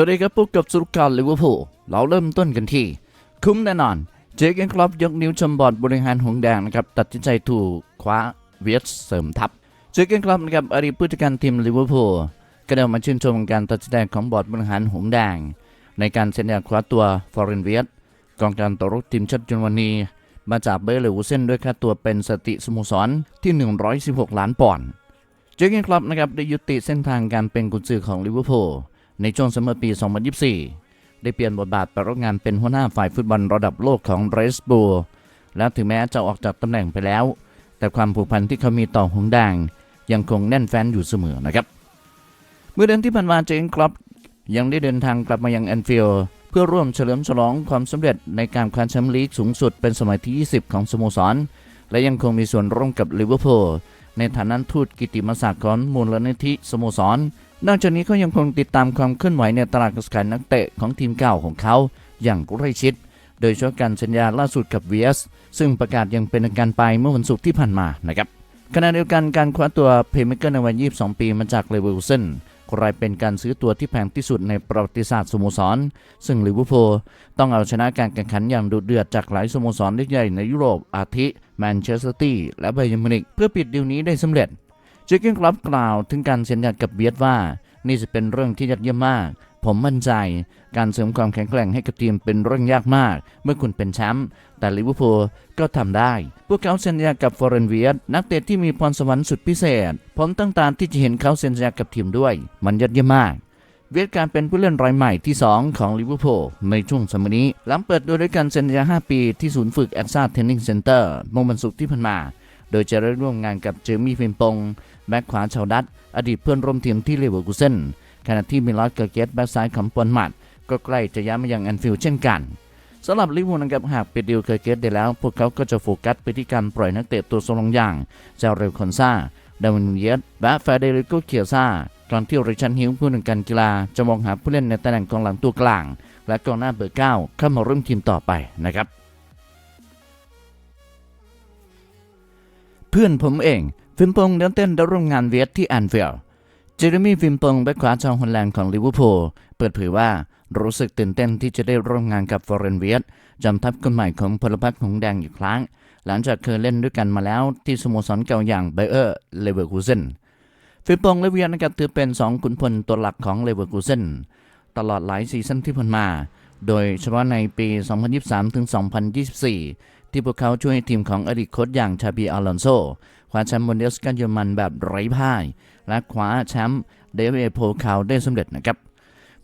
วัสดีครับพบกับสุรการลิเวอร์พูลเราเริ่มต้นกันที่ คุ้มแน่นอน เจเกนคลับยกนิ้วชมบอร์ดบริหารหงแดงนะครับตัดสินใจถูกคว้าเวียสเสริมทัพ เจเกนคลับนะครับอดีตผู้จัดการทีมลิเวอร์พูลก็ได้มาชื่นชมการตัดสินใจของบอร์ดบริหารหงแดง ในการเซ็นสัญญาคว้าตัวฟอร์เรนเวียสกองการต่อรบทีมชาติเยอรมนีมาจากเบอร์เลวเซนด้วยค่าตัวเป็นสติสโมสรที่ 116 ล้านปอนด์เจอร์เกนคลับนะครับได้ยุติเส้นทางการเป็นกุญสือของลิเวอร์พูล ในช่วงซัมเมอร์ปี 2024 ได้เปลี่ยนบทบาทไปรับงานเป็นหัวหน้าฝ่ายฟุตบอลระดับโลกของเรสบูลและถึงแม้จะออกจากตำแหน่งไปแล้ว แต่ความผูกพันที่เขามีต่อหงส์แดงยังคงแน่นแฟ้นอยู่เสมอนะครับ เมื่อเดือนที่ผ่านมาเจนคลับยังได้เดินทางกลับมายังแอนฟิลด์เพื่อร่วมเฉลิมฉลองความสำเร็จในการคว้าแชมป์ลีกสูงสุดเป็นสมัยที่ 20 ของสโมสร และยังคงมีส่วนร่วมกับลิเวอร์พูลในฐานะทูตกิตติมศักดิ์ของมูลนิธิสโมสร นอกจากนี้เขายังคงติดตามความเคลื่อนไหวในตลาดขายนักเตะของทีมเก่าของเขาอย่างใกล้ชิด โดยเฉพาะการสัญญาล่าสุดกับ VS ซึ่งประกาศยังเป็นทางการไปเมื่อวันศุกร์ที่ผ่านมานะครับขณะเดียวกันการคว้าตัวเพย์เมเกอร์ในวัย 22 ปีมาจากเลเวลเซนกลายเป็นการซื้อตัวที่แพงที่สุดในประวัติศาสตร์สโมสร ซึ่งลิเวอร์พูลต้องเอาชนะการแข่งขันอย่างดุเดือดจากหลายสโมสรใหญ่ในยุโรปอาทิแมนเชสเตอร์ตี้และไบเยร์นมิวนิกเพื่อปิดดีลนี้ได้สำเร็จ เจคเกนคลับกล่าวถึงการเซ็นสัญญากับเบียดว่า นี่จะเป็นเรื่องที่ยอดเยี่ยมมาก ผมมั่นใจ การเสริมความแข็งแกร่งให้กับทีมเป็นเรื่องยากมาก เมื่อคุณเป็นแชมป์แต่ลิเวอร์พูลก็ทำได้ พวกเขาเซ็นสัญญากับฟอร์เรนเวียดนักเตะที่มีพรสวรรค์สุดพิเศษ ผมตั้งตาที่จะเห็นเขาเซ็นสัญญากับทีมด้วย มันยอดเยี่ยมมากเวียดการเป็นผู้เล่นรายใหม่ที่ 2 ของลิเวอร์พูลในช่วงสมัยนี้ หลังเปิดตัวด้วยการเซ็นสัญญา 5 ปีที่ศูนย์ฝึกแอคซ่าเทนนิงเซ็นเตอร์เมื่อวันศุกร์ที่ผ่านมา โดยจะได้ร่วมงานกับเจมี่ฟิมปง แบ็คขวาชาวดัตอดีตเพื่อนร่วมทีมที่เลเวอร์กูเซนขณะที่มิลอสเกเกตแบ็คซ้ายของปอนมัดก็ใกล้จะย้ายมายังแอนฟิลด์เช่นกันสำหรับลิเวอร์พูลนะครับหากปิดดีลเกอร์เกตได้แล้ว พวกเขาก็จะโฟกัสไปที่การปล่อยนักเตะตัวทรงอย่างเจาเรลคอนซาดาวินเยสและเฟเดริโกเคียซาก่อนที่ริชันฮิลผู้หนึ่งการกีฬา จะมองหาผู้เล่นในตำแหน่งกองหลังตัวกลาง และกองหน้าเบอร์เก้าเข้ามาร่วมทีมต่อไปนะครับ เพื่อนผมเอง ฟิมปงเดินเต้นได้ร่วมงานเวียดที่แอนฟิลด์เจอร์มี่ฟิมปงแบ็คขวาชาวฮอลแลนด์ของลิเวอร์พูลเปิดเผยว่ารู้สึกตื่นเต้นที่จะได้ร่วมงานกับฟอร์เรนเวียดจำทัพคนใหม่ของพลพรรคของแดงอีกครั้ง หลังจากเคยเล่นด้วยกันมาแล้วที่สโมสรเก่าอย่างไบเออร์เลเวอร์คูเซนฟิมปงและเวียดนะครับถือเป็นสองขุนพลตัวหลักของเลเวอร์คูเซนตลอดหลายซีซั่นที่ผ่านมา โดยเฉพาะในปี 2023 ถึง 2024 ที่พวกเขาช่วยให้ทีมของอดีตโค้ชอย่างชาบีอลอนโซ คว้าแชมป์บนเดสกันเยอรมันแบบไร้พ่าย และคว้าแชมป์เดฟเอโพคาวได้สำเร็จนะครับ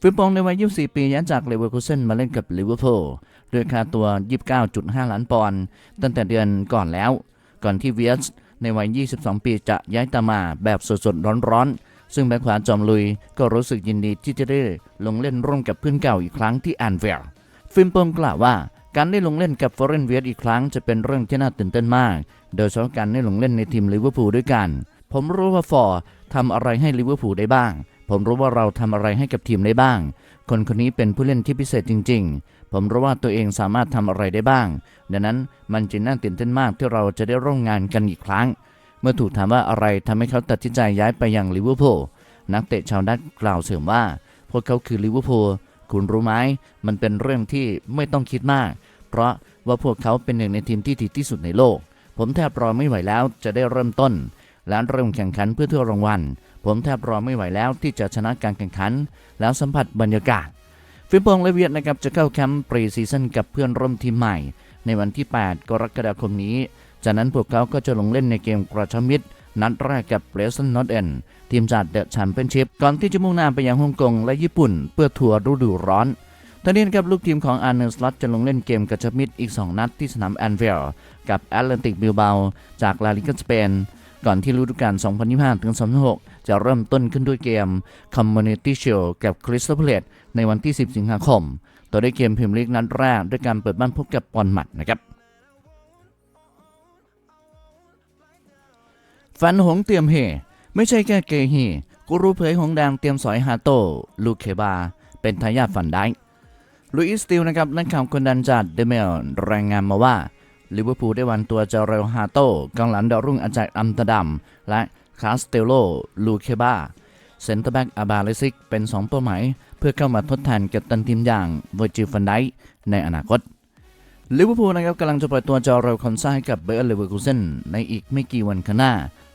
ฟิลปองในวัย 24 ปีย้ายจากเลเวอร์คูเซนมาเล่นกับลิเวอร์พูลด้วยค่าตัว 29.5 ล้านปอนด์ตั้งแต่เดือนก่อนแล้ว ก่อนที่เวียสในวัย 22 ปีจะย้ายตามมาแบบสดๆร้อนๆ ซึ่งแบ็คขวาจอมลุยก็รู้สึกยินดีที่จะได้ลงเล่นร่วมกับเพื่อนเก่าอีกครั้งที่แอนเวลฟิลปองกล่าวว่า การได้ลงเล่นกับฟอร์เรนเวียดอีกครั้งจะเป็นเรื่องที่น่าตื่นเต้นมาก โดยเฉพาะการได้ลงเล่นในทีมลิเวอร์พูลด้วยกัน ผมรู้ว่าฟอร์ทำอะไรให้ลิเวอร์พูลได้บ้าง ผมรู้ว่าเราทำอะไรให้กับทีมได้บ้าง คนคนนี้เป็นผู้เล่นที่พิเศษจริง ๆ ผมรู้ว่าตัวเองสามารถทำอะไรได้บ้าง ดังนั้นมันจึงน่าตื่นเต้นมากที่เราจะได้ร่วมงานกันอีกครั้ง เมื่อถูกถามว่าอะไรทำให้เขาตัดสินใจย้ายไปยังลิเวอร์พูลนักเตะชาวดัตช์กล่าวเสริมว่า พวกเขาคือลิเวอร์พูลคุณรู้ไหมมันเป็นเรื่องที่ไม่ต้องคิดมาก เพราะว่าพวกเขาเป็นหนึ่งในทีมที่ดีที่สุดในโลก ผมแทบรอไม่ไหวแล้วจะได้เริ่มต้นและเริ่มแข่งขันเพื่อถ้วรางวัล ผมแทบรอไม่ไหวแล้วที่จะชนะการแข่งขัน แล้วสัมผัสบรรยากาศ ฟิลิปปองและเวียดนะครับจะเข้าแคมป์ปรีซีซั่นกับเพื่อนร่วมทีมใหม่ ในวันที่ 8 กรกฎาคมนี้ จากนั้นพวกเขาก็จะลงเล่นในเกมกระชับมิตร นัดแรกกับเ e ส t น n อตเอนทีมจากเดอะแชมเปี้ยนชิพก่อนที่จะมุ่งหน้าไปยังฮ่องกงและญี่ปุ่น เพื่อทัวร์ฤดูร้อน ตอนนี้นะครับลูกทีมของอาร์เนสลัตจะลงเล่นเกมกระชับมิตรอีก 2 นัดที่สนามแอนเวลกับแอตแลนติกบิลเบาจากลาลิกาสเปน ก่อนที่ฤดูกาล 2025ถึง2026 จะเริ่มต้นขึ้นด้วยเกม Community Shield กับคริสตัลเพลตในวันที่ 10 สิงหาคม ต่อด้วยเกมพรีเมียร์ลีกนัดแรกด้วยการเปิดบ้านพบกับปอนมัดนะครับฟันหงเตรียมเฮไม่ใช่แค่เกเฮกูรู้เผยหงแดงเตรียมสอยฮาโตลูเคบา เป็นทายาทฝันได้ ลุยส์สติลนะครับนักข่าวคนดันจากเดเมลรายงานมาว่าลิเวอร์พูลได้วันตัวเจาเรลฮาโตกองหลังดาวรุ่งอาจากอัมตดัมและคาสเตโลลูเคบาเซนเตอร์แบ็กอาบาเลซิกเป็น 2 เป้าหมาย เพื่อเข้ามาทดแทนกับตันทีมอย่างเวอร์จิลฟันไดในอนาคตลิเวอร์พูลนะครับกำลังจะปล่อยตัวจอร์เรลคอนซ่าให้กับเบอร์เลเวอร์คูเซนในอีกไม่กี่วันข้างหน้า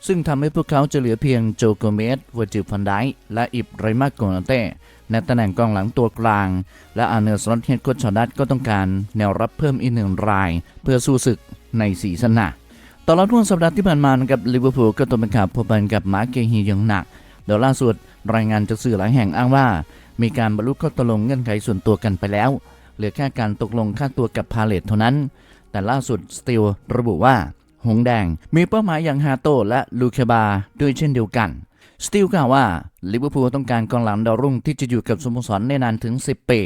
ซึ่งทำให้พวกเขาจะเหลือเพียงโจโกเมสเวอร์จิลฟันไดและอิบไรมาโกนเต้ ในตำแหน่งกองหลังตัวกลาง และอาเนอร์สลอตเฮดโคชอดัตก็ต้องการแนวรับเพิ่มอีกหนึ่งราย เพื่อสู้ศึกในสีสนาตลอดช่วงสัปดาห์ที่ผ่านมานะครับลิเวอร์พูลก็ต้องเป็นข่าวพบกันกับมาเกฮีอย่างหนักโดยล่าสุดรายงานจากสื่อหลายแห่งอ้างว่า มีการบรรลุข้อตกลงเงื่อนไขส่วนตัวกันไปแล้ว เหลือแค่การตกลงค่าตัวกับพาเลตเท่านั้น แต่ล่าสุดสตีลระบุว่า หงแดงมีเป้าหมายอย่างฮาโตและลูเคบาด้วยเช่นเดียวกัน สตีลกล่าวว่าลิเวอร์พูลต้องการกองหลังดาวรุ่งที่จะอยู่กับสโมสรได้นานถึง 10 ปี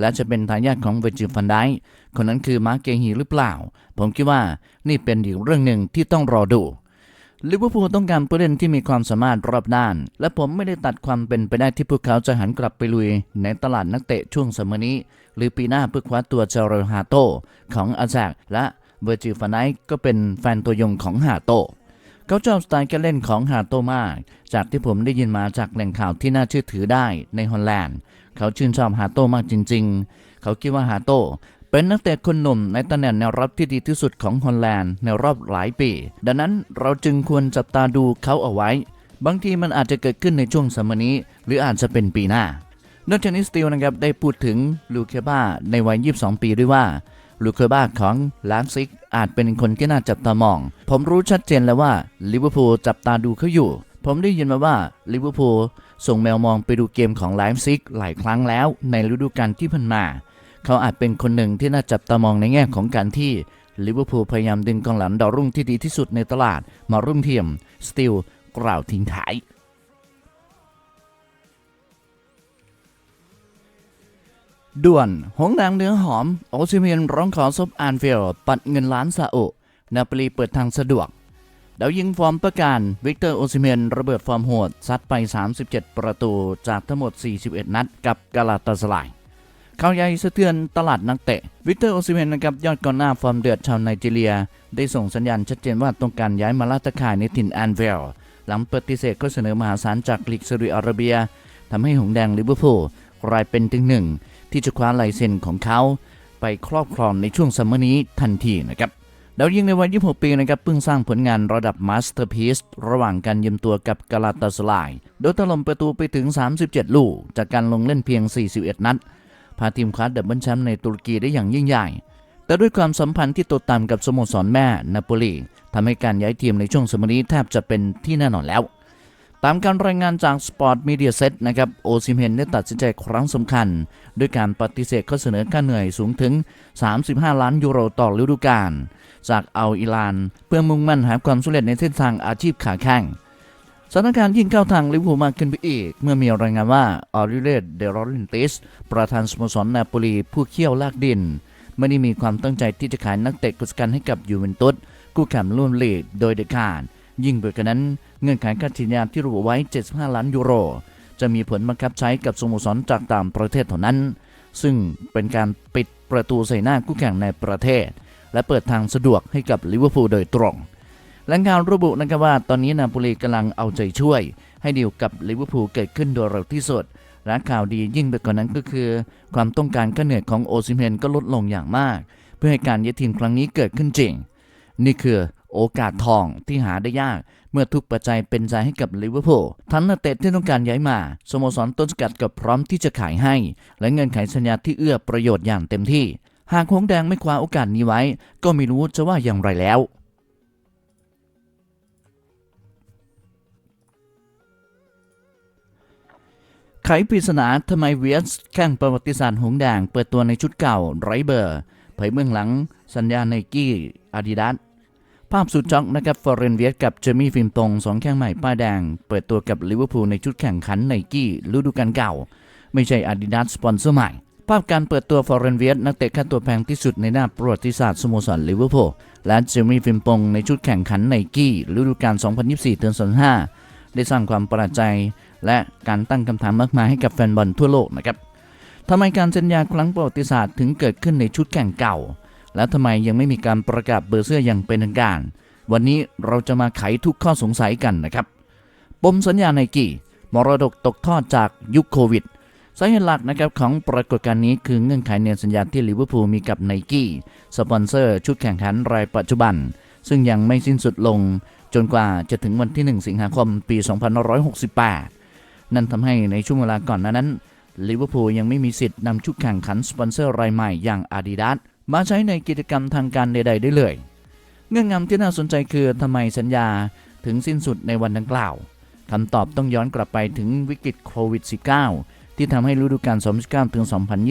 และจะเป็นทายาทของเวอร์จิฟันไดค์คนนั้นคือมาร์เกฮีหรือเปล่า ผมคิดว่านี่เป็นอีกเรื่องหนึ่งที่ต้องรอดูลิเวอร์พูลต้องการผู้เล่นที่มีความสามารถรอบด้าน และผมไม่ได้ตัดความเป็นไปได้ที่พวกเขาจะหันกลับไปลุย ในตลาดนักเตะช่วงสมัยนี้ หรือปีหน้าเพื่อคว้าตัวเจอร์ฮาโตของอาแซกและเวอร์จิฟานไนก็เป็นแฟนตัวยงของฮาโต เขาชอบสไตล์การเล่นของฮาโตมาก จากที่ผมได้ยินมาจากแหล่งข่าวที่น่าเชื่อถือได้ในฮอลแลนด์ เขาชื่นชอบฮาโตมากจริง ๆ เขาคิดว่าฮาโตเป็นนักเตะคนหนุ่มในตำแหน่งแนวรับที่ดีที่สุดของฮอลแลนด์ในรอบหลายปี ดังนั้นเราจึงควรจับตาดูเขาเอาไว้ บางทีมันอาจจะเกิดขึ้นในช่วงสมัยนี้ หรืออาจจะเป็นปีหน้านอกจากนี้สตีลนะครับได้พูดถึงลูเคบ้าในวัย 22 ปีด้วยว่า ลูเคบ้าของลานซิกอาจเป็นคนที่น่าจับตามอง ผมรู้ชัดเจนแล้วว่าลิเวอร์พูลจับตาดูเขาอยู่ ผมได้ยินมาว่าลิเวอร์พูลส่งแมวมองไปดูเกมของไลฟ์ซิกหลายครั้งแล้วในฤดูกาลที่ผ่านมา เขาอาจเป็นคนหนึ่งที่น่าจับตามองในแง่ของการที่ลิเวอร์พูลพยายามดึงกองหลังดาวรุ่งที่ดีที่สุดในตลาดมาร่วมทีมสตีลกล่าวทิ้งท้าย ด่วน หงแดงเนื้อหอม โอซิเมียนร้องขอซบอานเฟล ปัดเงินล้านซาอุนาปลีเปิดทางสะดวกดาวยิงฟอร์มประการ วิกเตอร์โอซิเมียนระเบิดฟอร์มโหด ซัดไป 37 ประตูจากทั้งหมด 41 นัดกับกาลาตาสลายข่าวใหญ่สะเทือนตลาดนักเตะ วิกเตอร์โอซิเมนนะครับยอดกองหน้าฟอร์มเดือดชาวไนจีเรีย ได้ส่งสัญญาณชัดเจนว่าต้องการย้ายมาลาตะข่ายในถิ่นแอนเวล หลังปฏิเสธข้อเสนอมหาศาลจากลีกซาอุดิอาระเบียทำให้หงแดงลิเวอร์พูลกลายเป็นถึงหนึ่ง ที่จะคว้าลายเซ็นของเขา ไปครอบครองในช่วงซัมเมอร์นี้ทันทีนะครับดาวยิ่งในวัย 26 ปีนะครับเพิ่งสร้างผลงานระดับมาสเตอร์พีซระหว่างการยืมตัวกับกาลาตาสลาย โดยถล่มประตูไปถึง 37 ลูก จากการลงเล่นเพียง 41 นัด พาทีมคว้าดับเบิลแชมป์ในตุรกีได้อย่างยิ่งใหญ่ แต่ด้วยความสัมพันธ์ที่ตกต่ำกับสโมสรแม่นาโปลีทำให้การย้ายทีมในช่วงสมัยนี้แทบจะเป็นที่แน่นอนแล้ว ตามการรายงานจาก Sport Media Set นะครับโอซิเมนได้ตัดสินใจครั้งสำคัญ ด้วยการปฏิเสธข้อเสนอค่าเหนื่อยสูงถึง 35 ล้านยูโรต่อฤดูกาลจากเอัลอิลาน เพื่อมุ่งมั่นหาความสำเร็จในเส้นทางอาชีพขาแข้งสถานการณ์ยิ่งเข้าทางลิเวอร์พูลมากขึ้นไปอีก เมื่อมีรายงานว่าออริเลตเดรอรินติสประธานสโมสรนาโปลีผู้เขี้ยวลากดิน ไม่ได้มีความตั้งใจที่จะขายนักเตะกุศกันให้กับยูเวนตุสกู้แข่งร่วมลีกโดยเด็ดขาด ยิ่งไปกว่านั้นเงื่อนไขค่าทีญาที่ระบุไว้ 75 ล้านยูโร จะมีผลบังคับใช้กับสโมสรจากต่างประเทศเท่านั้น ซึ่งเป็นการปิดประตูใส่หน้าคู่แข่งในประเทศ และเปิดทางสะดวกให้กับลิเวอร์พูลโดยตรงและข่าวระบุนะครับว่าตอนนี้นาโปลีกำลังเอาใจช่วย ให้ดีลกับลิเวอร์พูลเกิดขึ้นโดยเร็วที่สุดและข่าวดียิ่งไปกว่านั้นก็คือ ความต้องการค่าเหนื่อยของโอซิเมนก็ลดลงอย่างมาก เพื่อให้การย้ายทีมครั้งนี้เกิดขึ้นจริง นี่คือ โอกาสทองที่หาได้ยาก เมื่อทุกปัจจัยเป็นใจให้กับลิเวอร์พูลทั้งนักเตะที่ต้องการย้ายมา สโมสรต้นสกัดก็พร้อมที่จะขายให้ และเงินไขสัญญาที่เอื้อประโยชน์อย่างเต็มที่ หากหงแดงไม่คว้าโอกาสนี้ไว้ ก็ไม่รู้จะว่าอย่างไรแล้วไขปริศนาทำไมเวียสแข่งประวัติศาสตร์หงแดงเปิดตัวในชุดเก่าไรเบอร์ เผยเบื้องหลังสัญญาไนกี้อาดิดาส ภาพสุดช็อกนะครับฟอร์เรนเวียสกับเจมี่ฟิมตงสองแข้งใหม่ป้ายแดง เปิดตัวกับลิเวอร์พูลในชุดแข่งขันไนกี้ฤดูกาลเก่า ไม่ใช่อาดิดาสสปอนเซอร์ใหม่ ภาพการเปิดตัวฟอร์เรนเวียสนักเตะค่าตัวแพงที่สุดในหน้าประวัติศาสตร์สโมสรลิเวอร์พูลและเจมี่ฟิมตงในชุดแข่งขันไนกี้ฤดูกาล 2024เดือน25ได้สร้างความประหลาดใจ และการตั้งคำถามมากมายให้กับแฟนบอลทั่วโลกนะครับทำไมการสัญญาครั้งประวัติศาสตร์ถึงเกิดขึ้นในชุดแข่งเก่า และทำไมยังไม่มีการประกาศเบอร์เสื้ออย่างเป็นทางการ วันนี้เราจะมาไขทุกข้อสงสัยกันนะครับ ปมสัญญาไนกี้มรดกตกทอดจากยุคโควิดสาเหตุหลักนะครับของปรากฏการณ์นี้คือเงื่อนไขในสัญญาที่ลิเวอร์พูลมีกับไนกี้สปอนเซอร์ชุดแข่งขันรายปัจจุบัน ซึ่งยังไม่สิ้นสุดลง จนกว่าจะถึงวันที่ 1 สิงหาคมปี 2568 นั่นทำให้ในช่วงเวลาก่อนนั้นลิเวอร์พูลยังไม่มีสิทธิ์นำชุดแข่งขันสปอนเซอร์รายใหม่อย่าง Adidas มาใช้ในกิจกรรมทางการใด ๆ ได้เลย เงื่อนงำที่น่าสนใจคือทำไมสัญญาถึงสิ้นสุดในวันดังกล่าวคำตอบต้องย้อนกลับไปถึงวิกฤตโควิด -19 ที่ทำให้ฤดูกาล2019ถึง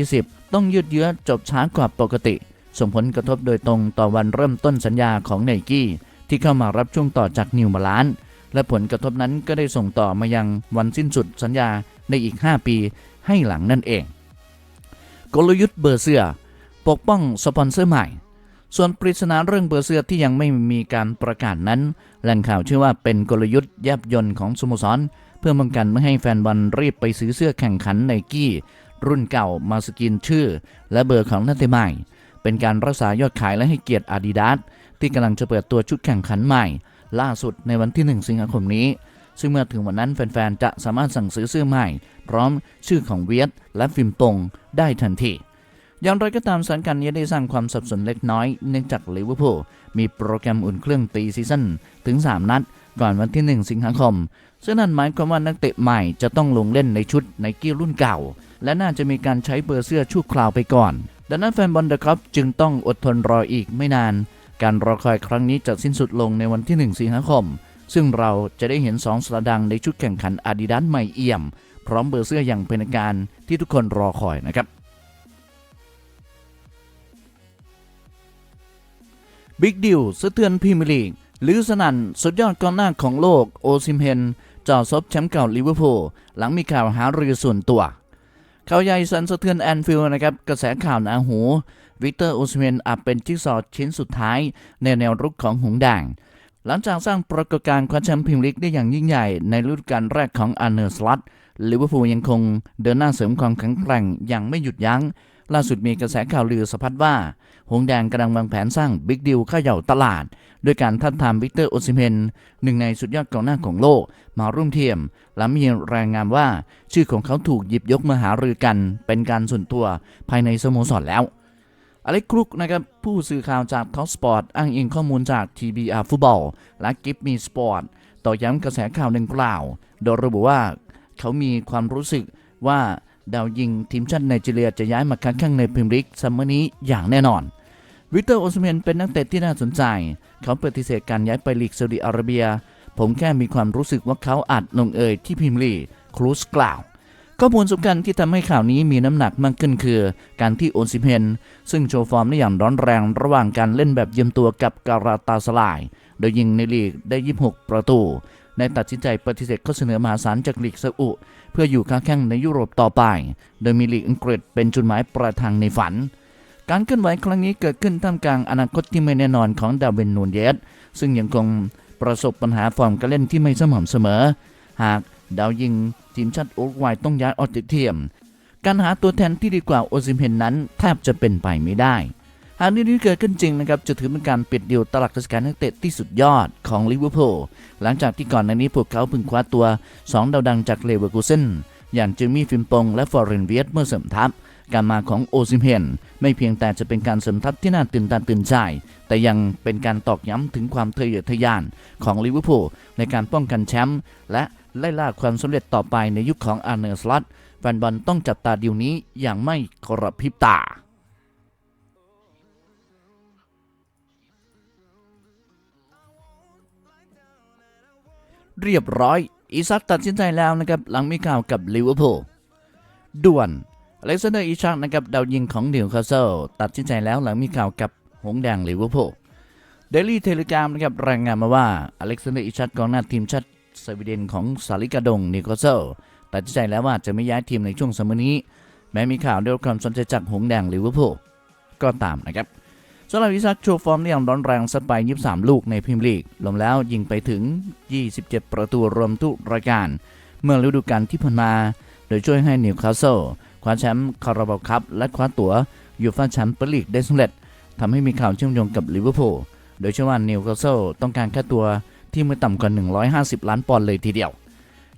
2020 ต้องยืดเยื้อจบช้ากว่าปกติ ส่งผลกระทบโดยตรงต่อวันเริ่มต้นสัญญาของไนกี้ที่เข้ามารับช่วงต่อจากนิวบาลานและผลกระทบนั้นก็ได้ส่งต่อมายังวันสิ้นสุดสัญญาในอีก 5 ปีให้หลังนั่นเอง กลยุทธ์เบอร์เสื้อ ปกป้องสปอนเซอร์ใหม่ ส่วนปริศนาเรื่องเบอร์เสื้อที่ยังไม่มีการประกาศนั้น แหล่งข่าวเชื่อว่าเป็นกลยุทธ์แยบยนต์ของสโมสร เพื่อป้องกันไม่ให้แฟนบอลรีบไปซื้อเสื้อแข่งขันไนกี้รุ่นเก่ามาสกินชื่อ และเบอร์ของนักเตะใหม่ เป็นการรักษายอดขายและให้เกียรติอาดิดาสที่กำลังจะเปิดตัวชุดแข่งขันใหม่ ล่าสุดในวันที่ 1 สิงหาคมนี้ ซึ่งเมื่อถึงวันนั้นแฟนๆ จะสามารถสั่งซื้อเสื้อใหม่ พร้อมชื่อของเวียดและฟิล์มปงได้ทันที อย่างไรก็ตามสถานการณ์นี้ได้สร้างความสับสนเล็กน้อย เนื่องจากลิเวอร์พูลมีโปรแกรมอุ่นเครื่องปีซีซั่นถึง 3 นัด ก่อนวันที่ 1 สิงหาคม ซึ่งนั่นหมายความว่านักเตะใหม่จะต้องลงเล่นในชุดไนกี้รุ่นเก่า และน่าจะมีการใช้เบอร์เสื้อชั่วคราวไปก่อน ดังนั้นแฟนบอลเดอะครับจึงต้องอดทนรออีกไม่นาน การรอคอยครั้งนี้จะสิ้นสุดลงในวันที่ 1 สิงหาคม ซึ่งเราจะได้เห็น2สระดังในชุดแข่งขันอาดิดาสใหม่เอี่ยม พร้อมเบอร์เสื้ออย่างเป็นทางการที่ทุกคนรอคอยนะครับ บิ๊กดิวสะเทือนพรีเมียร์ลีกหรือสนันสุดยอดกองหน้าของโลกโอซิมเฮนจ่อซบแชมป์เก่าลิเวอร์พูลหลังมีข่าวหารือส่วนตัวข่าวใหญ่สันสะเทือนแอนฟิลด์นะครับกระแสข่าวหนาหูวิกเตอร์โอซิมเฮนอาจเป็นจิ๊กซอว์ชิ้นสุดท้ายในแนวรุกของหงส์แดงหลังจากสร้างปรากฏการณ์คว้าแชมป์พรีเมียร์ลีกได้อย่างยิ่งใหญ่ในฤดูกาลแรกของอาร์เนอร์สลัตลิเวอร์พูลยังคงเดินหน้าเสริมความแข็งแกร่งอย่างไม่หยุดยัง้ง ล่าสุดมีกระแสข่าวลือสะพัดว่า หงแดงกำลังวางแผนสร้างบิ๊กดิวข้าเหย่าตลาด ด้วยการทัดทามวิกเตอร์โอซิเมนหนึ่งในสุดยอดกองหน้าของโลก มาร่วมเทียม และมีรายงานว่า ชื่อของเขาถูกหยิบยกมาหารือกัน เป็นการส่วนตัวภายในสโมสรแล้วอเล็กครุกนะครับผู้สื่อข่าวจากท็อปสปอร์ตอ้างอิงข้อมูลจาก TBR ฟุตบอลและกิฟมีสปอร์ตต่อย้ำกระแสข่าวดังกล่าว โดยระบุว่า เขามีความรู้สึกว่า ดาวยิงทีมชาติไนจีเรียจะย้ายมาค้างแข่งในพรีเมียร์ลีกซัมเมอร์นี้อย่างแน่นอน วิกเตอร์โอสเมนเป็นนักเตะที่น่าสนใจ เขาปฏิเสธการย้ายไปลีกซาอุดิอาระเบีย ผมแค่มีความรู้สึกว่าเขาอาจลงเอยที่พรีเมียร์ลีกครูสกล่าวข้อมูลสำคัญที่ทำให้ข่าวนี้มีน้ำหนักมากขึ้นคือ การที่โอซิเมนซึ่งโชว์ฟอร์มได้อย่างร้อนแรงระหว่างการเล่นแบบเยี่ยมตัวกับการาตาสลาย โดยยิงในลีกได้ 26 ประตูได้ตัดสินใจปฏิเสธข้อเสนอมหาศาลจากลีกซาอุ เพื่ออยู่ค้าแข่งในยุโรปต่อไป โดยมีลีกอังกฤษเป็นจุดหมายปลายทางในฝัน การเคลื่อนไหวครั้งนี้เกิดขึ้นท่ามกลางอนาคตที่ไม่แน่นอนของดาวินนูนเยสซึ่งยังคงประสบปัญหาฟอร์มการเล่นที่ไม่สม่ำเสมอ หากดาวยิงทีมชาติอุรุกวัยต้องย้ายออกจากทีมการหาตัวแทนที่ดีกว่าโอซิมเฮนนั้นแทบจะเป็นไปไม่ได้ หากนี้เกิดขึ้นจริงนะครับจะถือเป็นการปิดดีลตลาดราชการนักเตะที่สุดยอดของลิเวอร์พูลหลังจากที่ก่อนหน้านี้พวกเขาเพิ่งคว้าตัว 2 ดาวดังจากเลเวอร์คูเซนอย่างเจมี่ฟิมปงและฟอร์เรนเวียตเมื่อเสริมทัพการมาของโอซิมเฮนไม่เพียงแต่จะเป็นการเสริมทัพที่น่าตื่นตาตื่นใจ แต่ยังเป็นการตอกย้ำถึงความทะเยอทะยานของลิเวอร์พูลในการป้องกันแชมป์และไล่ล่าความสำเร็จต่อไปในยุคของอาร์เนอร์สลัตแฟนบอลต้องจับตาดีลนี้อย่างไม่กระพริบตา เรียบร้อยอีซักตัดสินใจแล้วนะครับหลังมีข่าวกับลิเวอร์พูลด่วนอเล็กซานเดอร์อีชักนะครับดาวยิงของนิวคาสเซิลตัดสินใจแล้วหลังมีข่าวกับหงแดงลิเวอร์พูลเดลี่เทเลกรามนะครับรายงานมาว่าอเล็กซานเดอร์อีชักกองหน้าทีมชาติสวีเดนของสาลิกาดงนิวคาสเซิลตัดสินใจแล้วว่าจะไม่ย้ายทีมในช่วงซัมเมอร์นี้ แม้มีข่าวได้รับความสนใจจากหงแดงลิเวอร์พูลก็ตามนะครับ สำหรับอิซักโชว์ฟอร์มได้อย่างร้อนแรงสัดไป 23 ลูกในพรีเมียร์ลีกรวมแล้วยิงไปถึง 27 ประตูรวมทุกรายการ เมื่อฤดูกาลที่ผ่านมา โดยช่วยให้นิวคาสเซิลคว้าแชมป์คาราบาวคัพและคว้าตั๋วยูฟ่าแชมเปี้ยนลีกได้สำเร็จทำให้มีข่าวเชื่อมโยงกับลิเวอร์พูลโดยเชื่อว่านิวคาสเซิลต้องการค่าตัวที่ไม่ต่ำกว่า 150 ล้านปอนด์เลยทีเดียว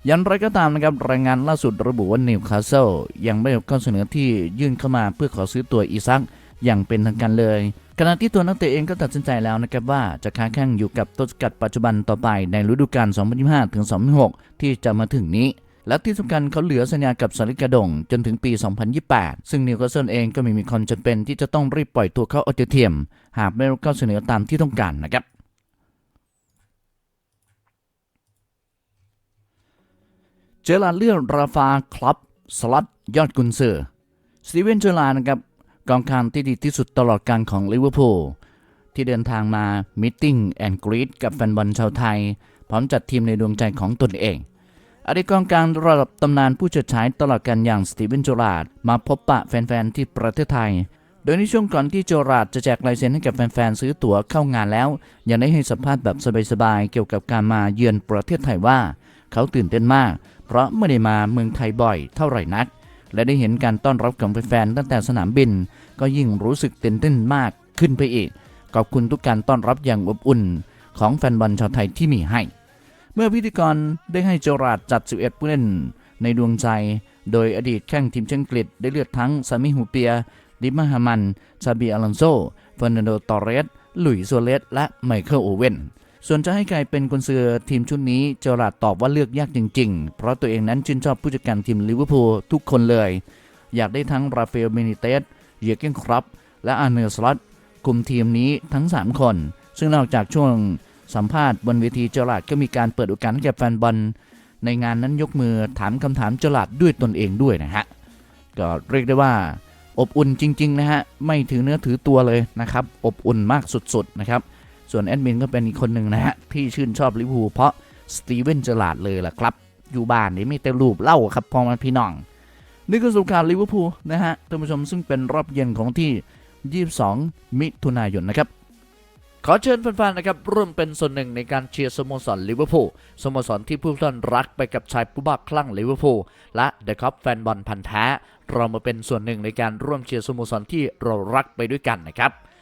อยันไรก็ตามนะครับรายงานล่าสุดระบุว่านิวคาสเซิลยังไม่ได้ข้อเสนอที่ยื่นเข้ามาเพื่อขอซื้อตัวอีซักอย่างเป็นทางการเลย ขณะที่ตัวนักเตะเองก็ตัดสินใจแล้วนะครับว่าจะค้าแข่งอยู่กับต้นสกัดปัจจุบันต่อไปในฤดูกาล 2025 ถึง 2026 ที่จะมาถึงนี้ และที่สำคัญเขาเหลือสัญญากับสาริกาดงจนถึงปี 2028 ซึ่งนิวคาสเซิลเองก็ไม่มีความจำเป็นที่จะต้องรีบปล่อยตัวเขาออกจากทีมหากไม่รับข้อเสนอตามที่ต้องการนะครับเจอร์ลาเลือราฟาคลับสลัดยอดกุนซือสตีเวนเจอร์ลานะครับ กองกลางที่ดีที่สุดตลอดการของลิเวอร์พูลที่เดินทางมามิทติ้งแอนด์กรีดกับแฟนบอลชาวไทย พร้อมจัดทีมในดวงใจของตนเองอดีตกองกลางระดับตำนานผู้เฉิดฉายตลอดการอย่างสตีเวนเจอร์ลาร์ดมาพบปะแฟนๆที่ประเทศไทย โดยในช่วงก่อนที่เจอราร์ดจะแจกลายเซ็นให้กับแฟนๆซื้อตั๋วเข้างานแล้ว ยังได้ให้สัมภาษณ์แบบสบายๆเกี่ยวกับการมาเยือนประเทศไทยว่า เขาตื่นเต้นมาก เพราะไม่ได้มาเมืองไทยบ่อยเท่าไหร่นัก และได้เห็นการต้อนรับของแฟนๆตั้งแต่สนามบิน ก็ยิ่งรู้สึกตื่นเต้นมากขึ้นไปอีก ขอบคุณทุกการต้อนรับอย่างอบอุ่น ของแฟนบอลชาวไทยที่มีให้ เมื่อพิธีกรได้ให้เจอราดจัด 11 ผู้เล่น ในดวงใจ โดยอดีตแข้งทีมชาติอังกฤษได้เลือกทั้งซามิฮูเปีย ดิมาฮามัน ซาบีอลอนโซเฟอร์นันโด ตอเรส หลุยโซเลส และไมเคิลโอเว่น ส่วนจะให้ใครเป็นกุนซือทีมชุดนี้เจอราร์ดตอบว่าเลือกยากจริง ๆ เพราะตัวเองนั้นชื่นชอบผู้จัดการทีมลิเวอร์พูลทุกคนเลย อยากได้ทั้งราฟาเอลเบนิเตสเยอร์เกนครอปและอาร์เนอร์สลอตคุมทีมนี้ทั้ง 3 คน ซึ่งนอกจากช่วงสัมภาษณ์บนเวทีเจอราร์ดก็มีการเปิดโอกาสให้แก่แฟนบอลในงานนั้นยกมือถามคำถามเจอราดด้วยตนเองด้วยนะฮะก็เรียกได้ว่าอบอุ่นจริง ๆ นะฮะ ไม่ถือเนื้อถือตัวเลยนะครับ อบอุ่นมากสุด ๆ นะครับ ส่วนแอดมินก็เป็นอีกคนหนึ่งนะฮะ ที่ชื่นชอบลิเวอร์พูลเพราะสตีเวนเจอราร์ดเลยล่ะครับ อยู่บ้านนี่ไม่แต่รูปเล่าครับพอมาพี่น้อง นี่คือสงครามลิเวอร์พูลนะฮะท่านผู้ชมซึ่งเป็นรอบเย็นของที่ 22 มิถุนายนนะครับขอเชิญแฟนๆ นะครับร่วมเป็นส่วนหนึ่งในการเชียร์สโมสรลิเวอร์พูลสโมสรที่ผู้ท่านรักไปกับชายผู้บ้าคลั่งลิเวอร์พูลและเดอะคัพแฟนบอลพันธ์แท้ เรามาเป็นส่วนหนึ่งในการร่วมเชียร์สโมสรที่เรารักไปด้วยกันนะครับ